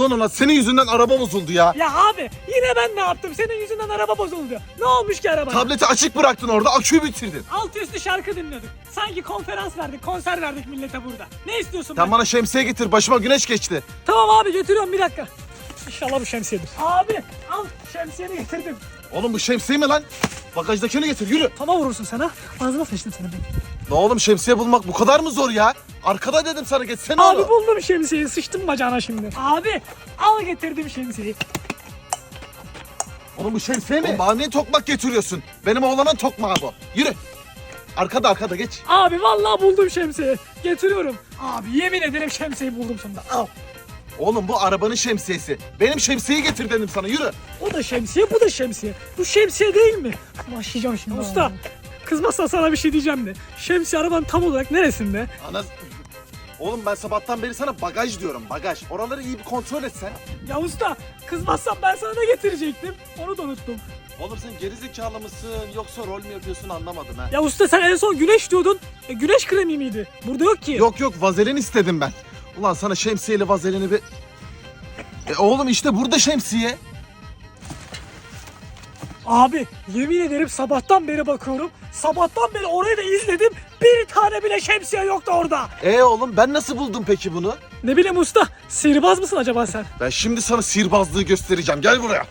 Lan ona senin yüzünden araba bozuldu ya. Ya abi yine ben ne yaptım? Senin yüzünden araba bozuldu. Ne olmuş ki arabaya? Tableti açık bıraktın orada aküyü bitirdin. Alt üstü şarkı dinliyorduk. Sanki konferans verdik, konser verdik millete burada. Ne istiyorsun Sen ben? bana şemsiye getir başıma güneş geçti. Tamam abi getiriyorum bir dakika. İnşallah bu şemsiyedir. Abi al şemsiyeni getirdim. Oğlum bu şemsiye mi lan? Bagajdakini getir yürü. Tava vurursun sana. Ağzına sıçtım seni ben. Ne oğlum şemsiye bulmak bu kadar mı zor ya? Arkada dedim sana geçsene Abi onu. buldum şemsiyeyi. Sıçtım bacağına şimdi. Abi al getirdim şemsiyeyi. Oğlum bu şemsiye mi? Oğlum bana niye tokmak getiriyorsun? Benim oğlanın tokmağı bu. Yürü. Arkada arkada geç. Abi vallahi buldum şemsiyeyi. Getiriyorum. Abi yemin ederim şemsiyeyi buldum sonunda. Al. Oğlum bu arabanın şemsiyesi. Benim şemsiyeyi getir dedim sana yürü. O da şemsiye, bu da şemsiye. Bu şemsiye değil mi? Başlayacağım şimdi. Usta, kızmazsan sana bir şey diyeceğim de. Şemsiye arabanın tam olarak neresinde? Ana... Oğlum ben sabahtan beri sana bagaj diyorum bagaj. Oraları iyi bir kontrol et sen. Ya usta, kızmazsan ben sana ne getirecektim? Onu da unuttum. Oğlum sen gerizekalı mısın yoksa rol mü yapıyorsun anlamadım ha. Ya usta sen en son güneş diyordun. E, güneş kremi miydi? Burada yok ki. Yok yok vazelin istedim ben. Ulan sana şemsiyeyle vazelini bir... E oğlum işte burada şemsiye. Abi yemin ederim sabahtan beri bakıyorum. Sabahtan beri orayı da izledim. Bir tane bile şemsiye yoktu orada. E oğlum ben nasıl buldum peki bunu? Ne bileyim usta, sihirbaz mısın acaba sen? Ben şimdi sana sihirbazlığı göstereceğim. Gel buraya.